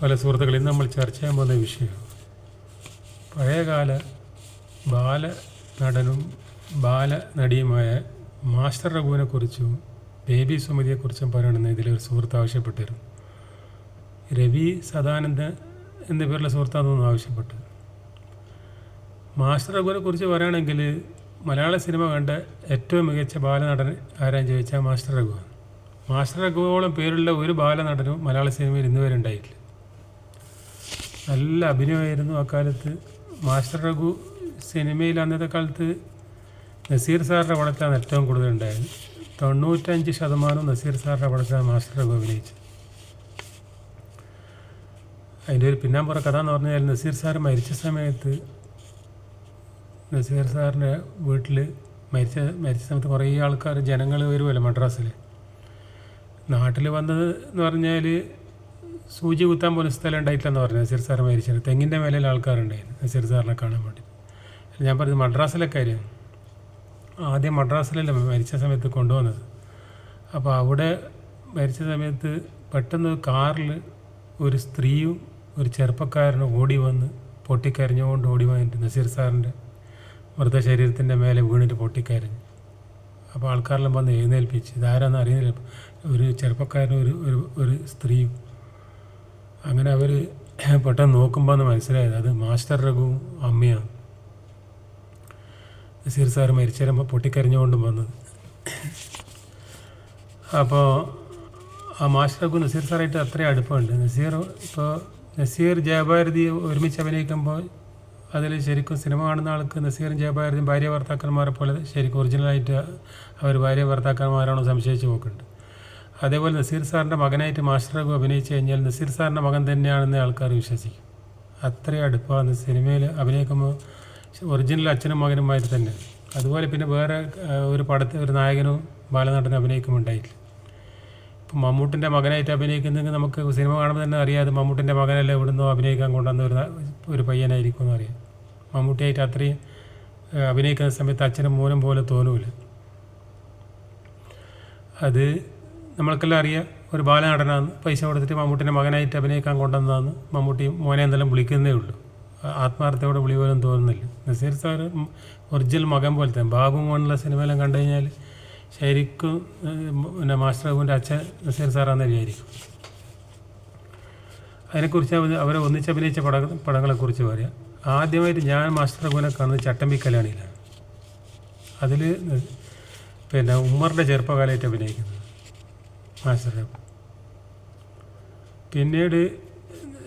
പല സുഹൃത്തുക്കൾ ഇന്ന് നമ്മൾ ചർച്ച ചെയ്യാൻ പോകുന്ന വിഷയം. പഴയകാല ബാല നടനും ബാല നടിയുമായ മാസ്റ്റർ രഘുവിനെ കുറിച്ചും ബേബി സുമതിയെക്കുറിച്ചും പറയണമെന്ന് ഇതിലൊരു സുഹൃത്ത് ആവശ്യപ്പെട്ടിരുന്നു. രവി സദാനന്ദ എന്ന പേരുള്ള സുഹൃത്താണെന്ന് ആവശ്യപ്പെട്ടു മാസ്റ്റർ രഘുവിനെ കുറിച്ച് പറയുകയാണെങ്കിൽ മലയാള സിനിമ കണ്ട ഏറ്റവും മികച്ച ബാലനടൻ ആരാന്ന് ചോദിച്ചാൽ മാസ്റ്റർ രഘുവാണ്. മാസ്റ്റർ രഘുവോളം പേരുള്ള ഒരു ബാലനടനും മലയാള സിനിമയിൽ ഇന്നുവരെ ഉണ്ടായിട്ടില്ല. നല്ല അഭിനയമായിരുന്നു അക്കാലത്ത്. മാസ്റ്റർ രഘു സിനിമയിൽ അന്നത്തെ കാലത്ത് നസീർ സാറിന്റെ പടത്തിലാണ് ഏറ്റവും കൂടുതൽ ഉണ്ടായത് തൊണ്ണൂറ്റഞ്ച് ശതമാനം നസീർ സാറിന്റെ പടത്തിലാണ് മാസ്റ്റർ രഘു അഭിനയിച്ചത്. അതിന്റെ ഒരു പിന്നാമ്പുറ കഥ എന്ന് പറഞ്ഞാൽ നസീർ സാർ മരിച്ച സമയത്ത് നസീർ സാറിന്റെ വീട്ടിൽ മരിച്ച മരിച്ച സമയത്ത് കുറേ ആൾക്കാർ ജനങ്ങൾ വരുമല്ലോ മദ്രാസിൽ. നാട്ടിൽ വന്നത് എന്ന് പറഞ്ഞാൽ സൂചി കുത്താൻ പോലും സ്ഥലം ഉണ്ടായിട്ടില്ലെന്ന് പറഞ്ഞു നസീർ സാർ മരിച്ചത്. തെങ്ങിന്റെ മേലെ ആൾക്കാരുണ്ടായിരുന്നു നസീർ സാറിനെ കാണാൻ വേണ്ടി. ഞാൻ പറഞ്ഞത് മദ്രാസിലെ കാര്യം ആദ്യം മദ്രാസിലല്ല മരിച്ച സമയത്ത് കൊണ്ടുവന്നത്. അപ്പോൾ അവിടെ മരിച്ച സമയത്ത് പെട്ടെന്ന് കാറിൽ ഒരു സ്ത്രീയും ഒരു ചെറുപ്പക്കാരനും ഓടി വന്ന് പൊട്ടിക്കരഞ്ഞുകൊണ്ട് ഓടി വന്നിട്ട് നസീർ സാറിന്റെ മൃതശരീരത്തിന്റെ മേലെ വീണിട്ട് പൊട്ടിക്കരഞ്ഞു. അപ്പോൾ ആൾക്കാരെല്ലാം വന്ന് എഴുന്നേൽപ്പിച്ച്. ഇതാരാന്ന് അറിയുന്നില്ല. ഒരു ചെറുപ്പക്കാരനും ഒരു ഒരു ഒരു സ്ത്രീയും അങ്ങനെ അവർ പെട്ടെന്ന് നോക്കുമ്പോൾ എന്ന് മനസ്സിലായത് അത് മാസ്റ്റർ രഘുവും അമ്മയാണ്. നസീർ സാർ മരിച്ചേരുമ്പോൾ പൊട്ടിക്കരഞ്ഞുകൊണ്ടും വന്നത്. അപ്പോൾ ആ മാസ്റ്റർ രഘു നസീർ സാറായിട്ട് അത്രയും അടുപ്പമുണ്ട്. നസീർ ഇപ്പോൾ നസീർ ജയഭാരതി ഒരുമിച്ച് അഭിനയിക്കുമ്പോൾ അതിൽ ശരിക്കും സിനിമ കാണുന്ന ആൾക്ക് നസീറും ജയഭാരതിയും ഭാര്യ ഭർത്താക്കന്മാരെ പോലെ ശരിക്കും ഒറിജിനലായിട്ട് അവർ ഭാര്യ ഭർത്താക്കന്മാരാണോ സംശയിച്ച് നോക്കുന്നുണ്ട് അതേപോലെ നസീർ സാറിന്റെ മകനായിട്ട് മാസ്റ്റർ രഘു അഭിനയിച്ചു കഴിഞ്ഞാൽ നസീർ സാറിന്റെ മകൻ തന്നെയാണെന്ന് ആൾക്കാർ വിശ്വസിക്കും. അത്രയും അടുപ്പമാണ് സിനിമയിൽ അഭിനയിക്കുമ്പോൾ ഒറിജിനൽ അച്ഛനും മകനുമായിട്ട് തന്നെ. അതുപോലെ പിന്നെ വേറെ ഒരു പടത്തിൽ ഒരു നായകനും ബാലനടനും അഭിനയിക്കുമ്പോൾ ഉണ്ടായിട്ടില്ല. ഇപ്പം മമ്മൂട്ടിന്റെ മകനായിട്ട് അഭിനയിക്കുന്നെങ്കിൽ നമുക്ക് സിനിമ കാണുമ്പോൾ തന്നെ അറിയാതെ മമ്മൂട്ടിന്റെ മകനല്ലേ ഇവിടുന്ന് അഭിനയിക്കാൻ കൊണ്ടുവന്ന ഒരു ഒരു പയ്യനായിരിക്കും എന്ന് അറിയാം. മമ്മൂട്ടിയായിട്ട് അത്രയും അഭിനയിക്കുന്ന സമയത്ത് അച്ഛനും മോനും പോലെ തോന്നൂല. അത് നമ്മൾക്കെല്ലാം അറിയാം ഒരു ബാലനടനാണ്. പൈസ കൊടുത്തിട്ട് മമ്മൂട്ടിന്റെ മകനായിട്ട് അഭിനയിക്കാൻ കൊണ്ടുവന്നതാണ് മമ്മൂട്ടി മോനെ എന്തെല്ലാം വിളിക്കുന്നേ ഉള്ളൂ. ആത്മാർത്ഥയോടെ വിളി പോലും തോന്നുന്നില്ല. നസീർ സാർ ഒറിജിനൽ മകൻ പോലത്തെ ബാബു മോനുള്ള സിനിമയെല്ലാം കണ്ടു കഴിഞ്ഞാൽ ശരിക്കും പിന്നെ മാസ്റ്റർ ബാബുവിന്റെ അച്ഛൻ നസീർ സാറാന്ന് വിചാരിക്കും. അതിനെക്കുറിച്ച് അവർ അവരെ ഒന്നിച്ച് അഭിനയിച്ച പട പടങ്ങളെക്കുറിച്ച് പറയാം. ആദ്യമായിട്ട് ഞാൻ മാസ്റ്റർ ബാബുവിനെ കാണുന്നത് ചട്ടമ്പി കല്യാണിയിലാണ്. അതിൽ പിന്നെ ഉമ്മറിന്റെ ചെറുപ്പകാലമായിട്ട് അഭിനയിക്കുന്നത്. അബു പിന്നീട്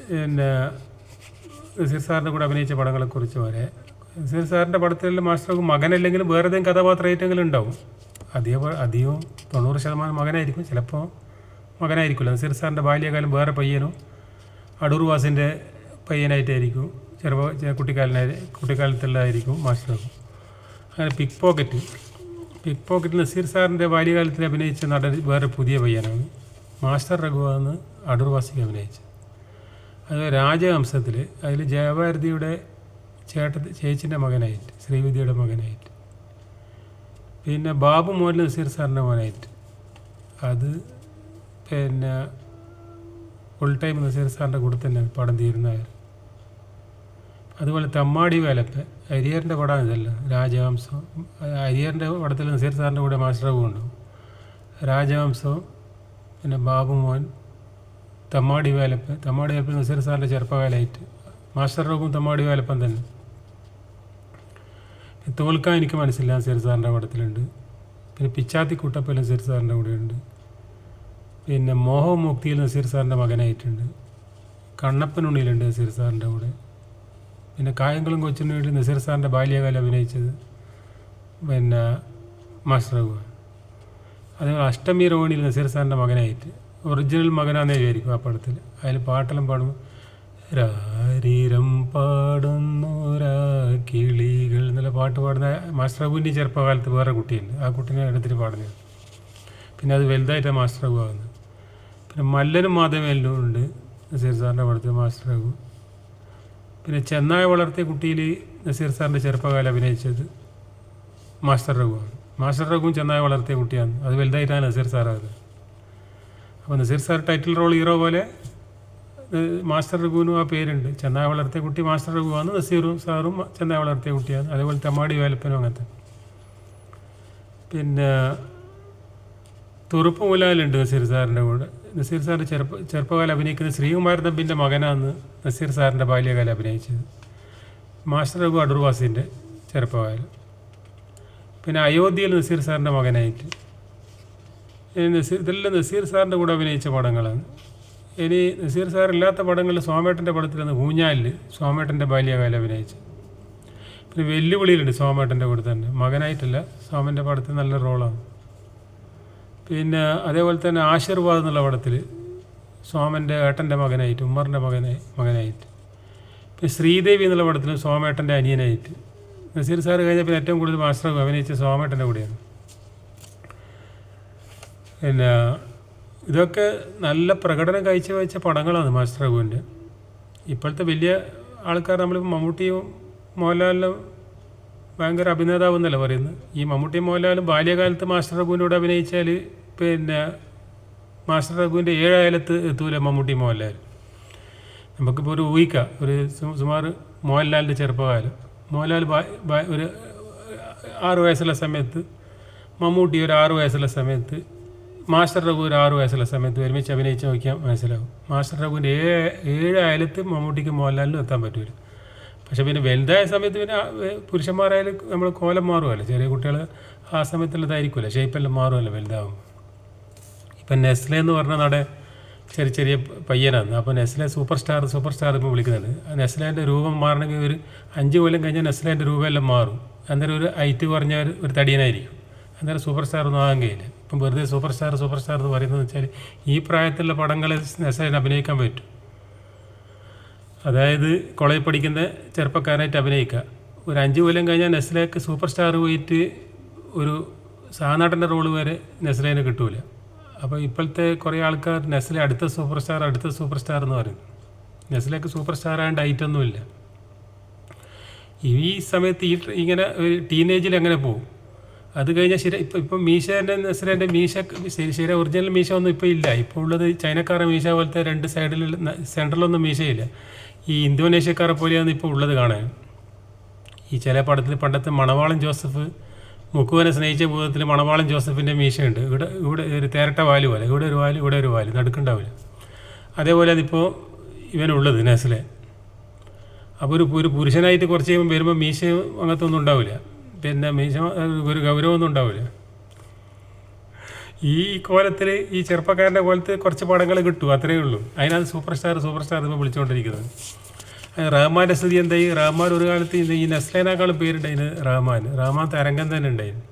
പിന്നെ നസീർ സാറിന്റെ കൂടെ അഭിനയിച്ച പടങ്ങളെക്കുറിച്ച് വരെ. നസീർ സാറിന്റെ പടത്തിൽ മാസ്റ്റർ അബു മകനല്ലെങ്കിലും വേറെ ഏതെങ്കിലും കഥാപാത്രമായിട്ടെങ്കിലും ഉണ്ടാവും അധികം അധികവും തൊണ്ണൂറ് ശതമാനം മകനായിരിക്കും. ചിലപ്പോൾ മകനായിരിക്കില്ല. നസീർ സാറിന്റെ ബാല്യകാലം വേറെ പയ്യനും അടൂർ വാസിന്റെ പയ്യനായിട്ടായിരിക്കും. ചെറുപ്പ കുട്ടിക്കാലനായി കുട്ടിക്കാലത്തുള്ളതായിരിക്കും മാസ്റ്റർ അങ്ങനെ pick pocket pick pocket Nazir സാറിന്റെ ബാല്യകാലത്തിൽ അഭിനയിച്ച നടൻ വേറെ പുതിയ പയ്യനാണ്. മാസ്റ്റർ രഘുവാന്ന് അടൂർവാസിക്ക് അഭിനയിച്ചത്. അത് രാജവംശത്തിൽ അതിൽ ജയഭാരതിയുടെ ചേട്ട ചേച്ചിന്റെ മകനായിട്ട് ശ്രീവിദ്യയുടെ മകനായിട്ട്. പിന്നെ ബാബു മോഹൻ നസീർ സാറിന്റെ മകനായിട്ട് അത് പിന്നെ ഫുൾ ടൈം നസീർ സാറിന്റെ കൂടെ തന്നെ പടം തീരുന്നവർ അതുപോലെ തമ്മാടി വേലപ്പ് അരിയറിന്റെ പടമാണ് ഇതെല്ലാം. രാജവംശം അരിയറിന്റെ പടത്തിൽ നസീർ സാറിന്റെ കൂടെ മാസ്റ്റർ ഉണ്ടാവും രാജവംശം പിന്നെ ബാബു മോൻ തമ്മാടി വേലപ്പ് തമ്മാടി വേലപ്പ് നസീർ സാറിന്റെ ചെറുപ്പകാലമായിട്ട് മാസ്റ്റർ റോഗും തമ്മാടി വേലപ്പം തന്നെ. തോൽക്കാൻ എനിക്ക് മനസ്സില്ല നസീർ സാറിന്റെ പടത്തിലുണ്ട്. പിന്നെ പിച്ചാത്തി കുട്ടപ്പൽ നസീർ സാറിന്റെ കൂടെ ഉണ്ട് പിന്നെ മോഹമുക്തിയിൽ നസീർ സാറിന്റെ മകനായിട്ടുണ്ട്. കണ്ണപ്പനുണ്ണിയിലുണ്ട് നസീർ സാറിന്റെ കൂടെ. പിന്നെ കായംകുളം കൊച്ചിന് വേണ്ടി നസീർ സാറിന്റെ ബാല്യകാലം അഭിനയിച്ചത് പിന്നെ മാസ്റ്റർ റഘു. അതേപോലെ അഷ്ടമി റോണിയിൽ നസീർ സാറിന്റെ മകനായിട്ട്. ഒറിജിനൽ മകനാണെന്ന് വിചാരിക്കും ആ പടത്തിൽ. അതിൽ പാട്ടെല്ലാം പാടും രാരീരം പാടുന്നു കിളികൾ എന്നുള്ള പാട്ട് പാടുന്ന മാസ്റ്റർ റഘുവിന്റെ ചെറുപ്പകാലത്ത് വേറെ കുട്ടിയുണ്ട്. ആ കുട്ടീനെ എടുത്തിട്ട് പാടുന്നത്. പിന്നെ അത് വലുതായിട്ടാണ് മാസ്റ്റർ റഘു ആകുന്നത് പിന്നെ മല്ലനും മാധവേലും ഉണ്ട് നസീർ സാറിന്റെ പടത്തിൽ മാസ്റ്റർ റഘു. പിന്നെ ചെന്നായ വളർത്തിയ കുട്ടിയിൽ നസീർ സാറിന്റെ ചെറുപ്പകാലം അഭിനയിച്ചത് മാസ്റ്റർ രഘുവാണ് മാസ്റ്റർ രഘുവും ചെന്നായ വളർത്തിയ കുട്ടിയാണ്. അത് വലുതായിട്ടാണ് നസീർ സാറായത് അപ്പോൾ Nazir sir title role hero പോലെ മാസ്റ്റർ രഘുവിനും ആ പേരുണ്ട്. ചെന്നായ വളർത്തിയ കുട്ടി മാസ്റ്റർ രഘുവാണ് നസീറും സാറും ചെന്നായ വളർത്തിയ കുട്ടിയാണ്. അതേപോലെ തമാടി വേലപ്പനും അങ്ങനത്തെ. പിന്നെ തുറുപ്പ് മുലാലുണ്ട് നസീർ സാറിന്റെ കൂടെ. നസീർ സാറിന്റെ ചെറുപ്പ ചെറുപ്പകാലം അഭിനയിക്കുന്ന ശ്രീകുമാരൻ തമ്പിന്റെ മകനാണ് നസീർ സാറിന്റെ ബാല്യകാലം അഭിനയിച്ചത്. മാസ്റ്റർ രഘു അടൂർവാസിന്റെ ചെറുപ്പകാലം. പിന്നെ അയോധ്യയിൽ നസീർ സാറിന്റെ മകനായിട്ട്. നസീർ ഇതെല്ലാം നസീർ സാറിന്റെ കൂടെ അഭിനയിച്ച പടങ്ങളാണ്. ഇനി നസീർ സാറില്ലാത്ത പടങ്ങളിൽ സോമേട്ടന്റെ പടത്തിലാണ് ഊഞ്ഞാലിൽ സോമേട്ടന്റെ ബാല്യകാലം അഭിനയിച്ചത്. പിന്നെ വെല്ലുവിളിയിലുണ്ട് സോമേട്ടന്റെ കൂടെ തന്നെ. മകനായിട്ടല്ല സോമന്റെ പടത്തിൽ നല്ല റോളാണ്. പിന്നെ അതേപോലെ തന്നെ ആശീർവാദ് എന്നുള്ള പടത്തിൽ സോമന്റെ ഏട്ടന്റെ മകനായിട്ട് ഉമ്മറിന്റെ മകനെ മകനായിട്ട്. പിന്നെ ശ്രീദേവി എന്നുള്ള പടത്തിൽ സോമേട്ടന്റെ അനിയനായിട്ട്. നസീർ സാർ പിന്നെ ഏറ്റവും കൂടുതൽ മാസ്റ്റർ അഭിനയിച്ച സോമേട്ടന്റെ കൂടെയാണ്. പിന്നെ ഇതൊക്കെ നല്ല പ്രകടനം കാഴ്ചവെച്ച പടങ്ങളാണ് മാസ്റ്റർ രഘുവിന്റെ ഇപ്പോഴത്തെ വലിയ ആൾക്കാർ നമ്മളിപ്പോൾ മമ്മൂട്ടിയും മോഹൻലാലിനും ഭയങ്കര അഭിനേതാവ് എന്നല്ല പറയുന്നത്? ഈ മമ്മൂട്ടി മോഹൻലാലും ബാല്യകാലത്ത് മാസ്റ്റർ റഘുവിന്റെ കൂടെ അഭിനയിച്ചാൽ പിന്നെ മാസ്റ്റർ റഘുവിന്റെ ഏഴായാലത്ത് എത്തൂല മമ്മൂട്ടി മോഹൻലാൽ നമുക്കിപ്പോൾ ഒരു ഊഹിക്കാം. ഒരു സുമാർ മോഹൻലാലിന്റെ ചെറുപ്പകാലം. മോഹൻലാൽ ഒരു ആറ് വയസ്സുള്ള സമയത്ത് മമ്മൂട്ടി ഒരു ആറ് വയസ്സുള്ള സമയത്ത് മാസ്റ്റർ രഘു ഒരു ആറ് വയസ്സുള്ള സമയത്ത് ഒരുമിച്ച് അഭിനയിച്ച് നോക്കിയാൽ മനസ്സിലാവും. മാസ്റ്റർ രഘുവിന്റെ ഏഴ് ഏഴ് അയലത്ത് മമ്മൂട്ടിക്ക് മോഹൻലാലിനും എത്താൻ പറ്റൂല. പക്ഷെ പിന്നെ വലുതായ സമയത്ത് പിന്നെ പുരുഷന്മാരായാലും നമ്മൾ കോലം മാറുമല്ലോ ചെറിയ കുട്ടികൾ ആ സമയത്തുള്ളതായിരിക്കുമല്ലോ ഷേപ്പെല്ലാം മാറുമല്ലോ വലുതാവും? ഇപ്പം നെസ്ലെ എന്ന് പറഞ്ഞ നമ്മുടെ ചെറിയ ചെറിയ പയ്യനാണ്. അപ്പോൾ Naslen super star super star ഇപ്പോൾ വിളിക്കുന്നുണ്ട് നെസ്ലേന്റെ രൂപം മാറണമെങ്കിൽ ഒരു അഞ്ച് കൊല്ലം കഴിഞ്ഞാൽ നെസ്ലേന്റെ രൂപമെല്ലാം മാറും. അന്നേരം ഒരു ഐറ്റ് കുറഞ്ഞ ഒരു ഒരു തടിയനായിരിക്കും. അന്നേരം സൂപ്പർ സ്റ്റാർ ഒന്നും ആകാൻ കഴിയില്ല. ഇപ്പം വെറുതെ സൂപ്പർ സ്റ്റാർ സൂപ്പർ സ്റ്റാർ എന്ന് പറയുന്നത് വെച്ചാൽ ഈ പ്രായത്തിലുള്ള പടങ്ങളിൽ നെസ്ലേനെ അഭിനയിക്കാൻ പറ്റും. അതായത് കോളേജിൽ പഠിക്കുന്ന ചെറുപ്പക്കാരായിട്ട് അഭിനയിക്കുക. ഒരു അഞ്ച് കൊല്ലം കഴിഞ്ഞാൽ നെസ്ലേക്ക് സൂപ്പർ സ്റ്റാർ പോയിട്ട് ഒരു സാനാട്ടന്റെ റോൾ വരെ നെസ്ലേനെ കിട്ടൂല. അപ്പോൾ ഇപ്പോഴത്തെ കുറേ ആൾക്കാർ നെസ്ലെ അടുത്ത സൂപ്പർ സ്റ്റാർ അടുത്ത സൂപ്പർ സ്റ്റാർ എന്ന് പറയും. നെസ്ലേക്ക് സൂപ്പർ സ്റ്റാർ ആയതുകൊണ്ട് ഐറ്റൊന്നുമില്ല ഈ സമയത്ത് ഈ ഇങ്ങനെ ഒരു ടീനേജിൽ എങ്ങനെ പോകും അത് കഴിഞ്ഞാൽ ശരി ഇപ്പം ഇപ്പം മീശേന്റെ നെസ്ലേന്റെ മീശ ശരി ശരി ഒറിജിനൽ മീശ ഒന്നും ഇപ്പോൾ ഇല്ല. ഇപ്പോൾ ഉള്ളത് ചൈനക്കാരുടെ മീശ പോലത്തെ രണ്ട് സൈഡിൽ സെൻട്രലൊന്നും മീശയില്ല. ഈ ഇന്തോനേഷ്യക്കാരെ പോലെയാണ് ഇപ്പോൾ ഉള്ളത് കാണാൻ. ഈ ചില പടത്തിൽ പണ്ടത്തെ മണവാളൻ ജോസഫ് മുക്കുവനെ സ്നേഹിച്ച ഭൂതത്തിൽ മണവാളൻ ജോസഫിന്റെ മീശയുണ്ട്. ഇവിടെ ഇവിടെ ഒരു തേരട്ട വാൽ പോലെ. ഇവിടെ ഒരു വാൽ ഇവിടെ ഒരു വാൽ. നടുക്കുണ്ടാവില്ല. അതേപോലെ അതിപ്പോൾ ഇവനുള്ളത് നെസ്ലെ. അപ്പോൾ ഒരു ഒരു പുരുഷനായിട്ട് കുറച്ച് കഴിയുമ്പോൾ വരുമ്പോൾ മീശ അങ്ങനത്തെ ഒന്നും ഉണ്ടാവില്ല. പിന്നെ മീശ ഒരു ഗൗരവമൊന്നും ഉണ്ടാവില്ല. ഈ കോലത്തിൽ ഈ ചെറുപ്പക്കാരന്റെ കോലത്തിൽ കുറച്ച് പടങ്ങൾ കിട്ടും അത്രയേ ഉള്ളൂ. അതിനകത്ത് സൂപ്പർ സ്റ്റാർ സൂപ്പർ സ്റ്റാർ ഇപ്പോൾ വിളിച്ചുകൊണ്ടിരിക്കുന്നത് റഹ്മാന്റെ സ്ഥിതി എന്തായി? റഹ്മാൻ ഒരു കാലത്ത് ഈ നെസ്ലേനാക്കാളും പേരുണ്ടായിന് റഹ്മാൻ റഹ്മാൻ തരംഗം തന്നെ ഉണ്ടായിരുന്നു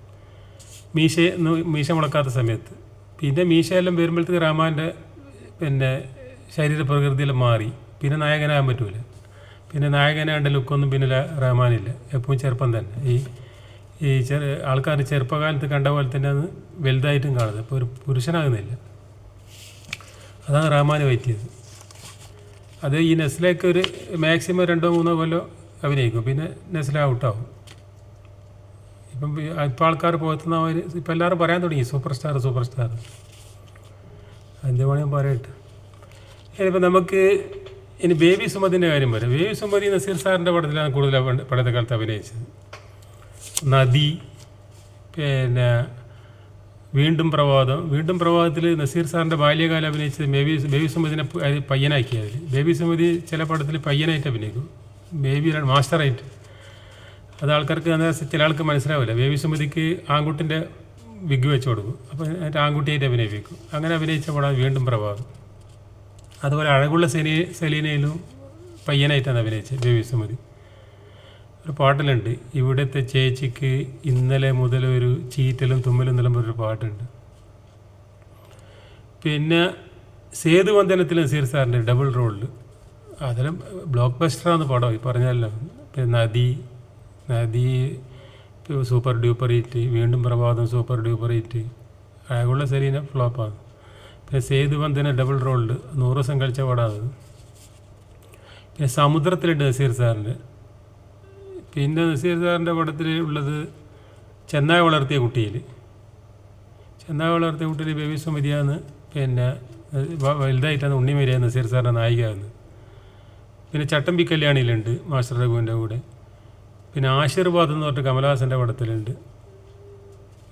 മീശ മീശ മുളക്കാത്ത സമയത്ത്. പിന്നെ മീശയെല്ലാം വരുമ്പോഴത്തേക്ക് റഹ്മാന്റെ പിന്നെ ശരീര പ്രകൃതിയെല്ലാം മാറി. പിന്നെ നായകനാകാൻ പറ്റൂല. പിന്നെ നായകനാണ്ട് ലുക്കൊന്നും പിന്നെ റഹ്മാനില്ല. എപ്പോഴും ചെറുപ്പം തന്നെ. ഈ ഈ ചെറു ആൾക്കാർ ചെറുപ്പകാലത്ത് കണ്ട പോലെ തന്നെ അത് വലുതായിട്ടും കാണുന്നത്. ഇപ്പോൾ ഒരു പുരുഷനാകുന്നില്ല. അതാണ് റഹ്മാന് പറ്റിയത്. അത് ഈ നെസ്ലേക്ക് ഒരു മാക്സിമം രണ്ടോ മൂന്നോ കൊല്ലോ അഭിനയിക്കും. പിന്നെ നെസ്ല ഔട്ടാവും. ഇപ്പം ഇപ്പം ആൾക്കാർ പോത്തുന്നവർ ഇപ്പം എല്ലാവരും പറയാൻ തുടങ്ങി. സൂപ്പർ സ്റ്റാർ സൂപ്പർ സ്റ്റാർ പണി ഞാൻ പറയട്ടെ. ഇനിയിപ്പോൾ നമുക്ക് ഇനി ബേബി സുമതിന്റെ കാര്യം പറയാം. ബേബി സുമതി നസീർ സാറിന്റെ പടത്തിലാണ് കൂടുതൽ പണ്ട് പണ്ടത്തെ കാലത്ത് അഭിനയിച്ചത്. നദി പിന്നെ വീണ്ടും പ്രവാദം വീണ്ടും പ്രഭാതത്തിൽ നസീർ സാറിന്റെ ബാല്യകാലം അഭിനയിച്ചത് ബേബി ബേബി സുമതിനെ പയ്യനാക്കി അതിൽ. ബേബി സുമതി ചില പടത്തിൽ പയ്യനായിട്ട് അഭിനയിക്കും. ബേബി മാസ്റ്ററായിട്ട്. അത് ആൾക്കാർക്ക് അന്നേരം ചില ആൾക്ക് മനസ്സിലാവില്ല. ബേബി സുമതിക്ക് ആൺകുട്ടിന്റെ വിഗ് വെച്ച് കൊടുക്കും. അപ്പോൾ എന്നിട്ട് ആൺകുട്ടിയായിട്ട് അഭിനയിപ്പിക്കും. അങ്ങനെ അഭിനയിച്ച പടം വീണ്ടും പ്രഭാതം. അതുപോലെ അഴകുള്ള സെലീ സെലീനയിലും പയ്യനായിട്ടാണ് അഭിനയിച്ചത് ബേബി സുമതി. ഒരു പാട്ടിലുണ്ട്. ഇവിടുത്തെ ചേച്ചിക്ക് ഇന്നലെ മുതൽ ഒരു ചീറ്റലും തുമ്മലും നിലം ഒരു പാട്ടുണ്ട്. പിന്നെ സേതുവന്ദനത്തിൽ സീർ സാറിന്റെ ഡബിൾ റോളിൽ അതെല്ലാം ബ്ലോക്ക് ബസ്റ്ററാണെന്ന് പടം ഈ പറഞ്ഞല്ലോ. പിന്നെ നദി നദി സൂപ്പർ ഡ്യൂപ്പർ ഹിറ്റ് വീണ്ടും പ്രഭാതം സൂപ്പർ ഡ്യൂപ്പർ ഹിറ്റ്. അഴകുള്ള സെലീന ഫ്ലോപ്പാണ്. പിന്നെ സേതുവന്ദന ഡബിൾ റോളിൽ നൂറ് ദിവസം കളിച്ച പടമാണ്. പിന്നെ സമുദ്രത്തിലുണ്ട് നസീർ സാറിന്റെ പിന്നെ നസീർ സാറിന്റെ പടത്തിൽ ഉള്ളത് ചെന്നായ വളർത്തിയ കുട്ടിയിൽ. ചെന്നായ വളർത്തിയ കുട്ടിയിൽ ബേബി സുമതിയാണ് പിന്നെ വലുതായിട്ടാണ് ഉണ്ണിമേരിയ നസീർ സാറിന്റെ നായിക ആകുന്നത് പിന്നെ ചട്ടമ്പി കല്യാണിയിലുണ്ട് മാസ്റ്റർ രഘുവിന്റെ കൂടെ. പിന്നെ ആശീർവാദം എന്ന് പറഞ്ഞിട്ട് കമലഹാസന്റെ പടത്തിലുണ്ട്.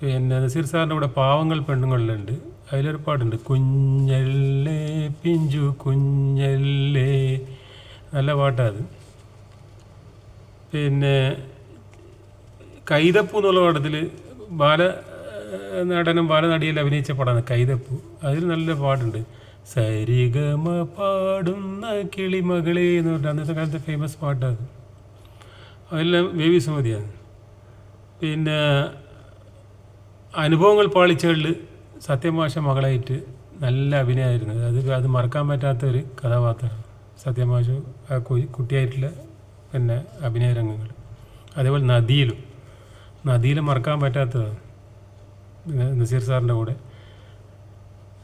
പിന്നെ നസീർ സാറിന്റെ കൂടെ പാവങ്ങൾ പെണ്ണുങ്ങളിലുണ്ട്. അതിലൊരു പാട്ടുണ്ട് കുഞ്ഞല്ലേ പിഞ്ചു കുഞ്ഞല്ലേ. നല്ല പാട്ടാണ് അത്. പിന്നെ കൈതപ്പു എന്നുള്ള പടത്തിൽ ബാല നടനും നടനും നടിയിൽ അഭിനയിച്ച പടമാണ് കൈതപ്പു. അതിൽ നല്ല പാട്ടുണ്ട്. സരിഗമ പാടുന്ന കിളിമകളെ എന്ന് പറഞ്ഞിട്ട് അന്നത്തെ കാലത്തെ ഫേമസ് പാട്ടാണ്. അതെല്ലാം വേവി സുമതിയാണ്. പിന്നെ അനുഭവങ്ങൾ പാളിച്ചകളിൽ സത്യമാഷ മകളായിട്ട് നല്ല അഭിനയമായിരുന്നു. അത് അത് മറക്കാൻ പറ്റാത്ത ഒരു കഥാപാത്രമാണ് സത്യമാഷ കുട്ടിയായിട്ടുള്ള പിന്നെ അഭിനയ രംഗങ്ങൾ. അതേപോലെ നദിയിലും നദിയിൽ മറക്കാൻ പറ്റാത്തത്. നസീർ സാറിന്റെ കൂടെ.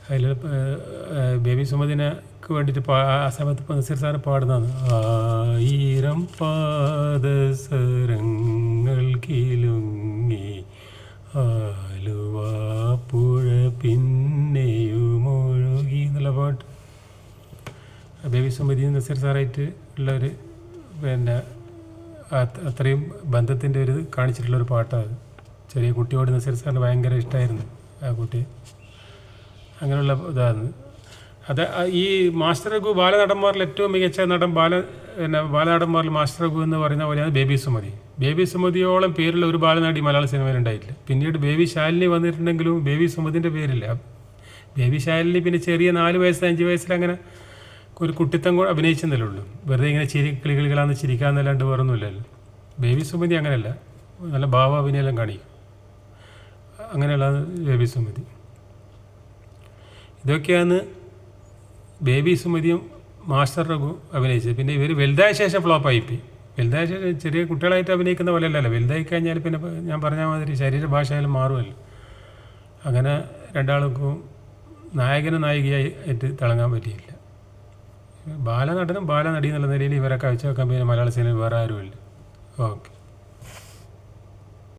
അതിൽ ബേബി സുമതിനക്ക് വേണ്ടിയിട്ട് പാ ആ സമയത്ത് ഇപ്പോൾ നസീർ സാറ് പാടുന്നതാണ്. ആയിരം പാദസരങ്ങൾ കിലുങ്ങി ആലുവാപ്പുഴ പിന്നെയുമൊഴുകി എന്നുള്ള പാട്ട്. ബേബി സുമതി നസീർ സാറായിട്ട് ഉള്ള പിന്നെ അത് അത്രയും ബന്ധത്തിന്റെ ഒരു കാണിച്ചിട്ടുള്ളൊരു പാട്ടാണ്. ചെറിയ കുട്ടിയോട് നസീർ സാറിന് ഭയങ്കര ഇഷ്ടമായിരുന്നു ആ കുട്ടി. അങ്ങനെയുള്ള ഇതാണ്. അത് ഈ മാസ്റ്റർ രഘു ബാലനടന്മാരിൽ ഏറ്റവും മികച്ച നടൻ ബാല പിന്നെ ബാലനടന്മാരിൽ മാസ്റ്റർ രഘു എന്ന് പറയുന്ന പോലെയാണ് ബേബി സുമതി. ബേബി സുമതിയോളം പേരുള്ള ഒരു ബാലനടി മലയാള സിനിമയിൽ ഉണ്ടായിട്ടില്ല. പിന്നീട് ബേബി ശാലിനി വന്നിട്ടുണ്ടെങ്കിലും ബേബി സുമതിന്റെ പേരില്ല. ബേബി ശാലിനി പിന്നെ ചെറിയ നാല് വയസ്സ് അഞ്ച് വയസ്സിൽ അങ്ങനെ ഒരു കുട്ടിത്തം കൂടെ അഭിനയിച്ചെന്നല്ലേ ഉള്ളൂ. വെറുതെ ഇങ്ങനെ ചിരി കിളികളികളാന്ന് ചിരിക്കാന്നല്ലാണ്ട് വേറൊന്നുമില്ലല്ലോ. ബേബി സുമതി അങ്ങനെയല്ല. നല്ല ഭാവ അഭിനയം കാണിക്കും. അങ്ങനെയുള്ള ബേബി സുമതി. ഇതൊക്കെയാണ് ബേബി സുമതിയും മാസ്റ്റർ രഘു അഭിനയിച്ചത്. പിന്നെ ഇവർ വലുതായ ശേഷം ഫ്ലോപ്പായിപ്പോയി വലുതായ ശേഷം ചെറിയ കുട്ടികളായിട്ട് അഭിനയിക്കുന്ന പോലെ അല്ലല്ലോ വലുതായി കഴിഞ്ഞാൽ പിന്നെ ഞാൻ പറഞ്ഞ മാതിരി ശരീരഭാഷയായാലും മാറുമല്ലോ. അങ്ങനെ രണ്ടാൾക്കും നായകനും നായികയായിട്ട് തിളങ്ങാൻ പറ്റിയില്ല. ബാലനടനും ബാലനടി എന്നുള്ള നിലയിൽ ഇവരെ കാഴ്ച വെക്കാൻ പിന്നെ മലയാള സിനിമയിൽ വേറെ ആരുമില്ല. ഓക്കെ.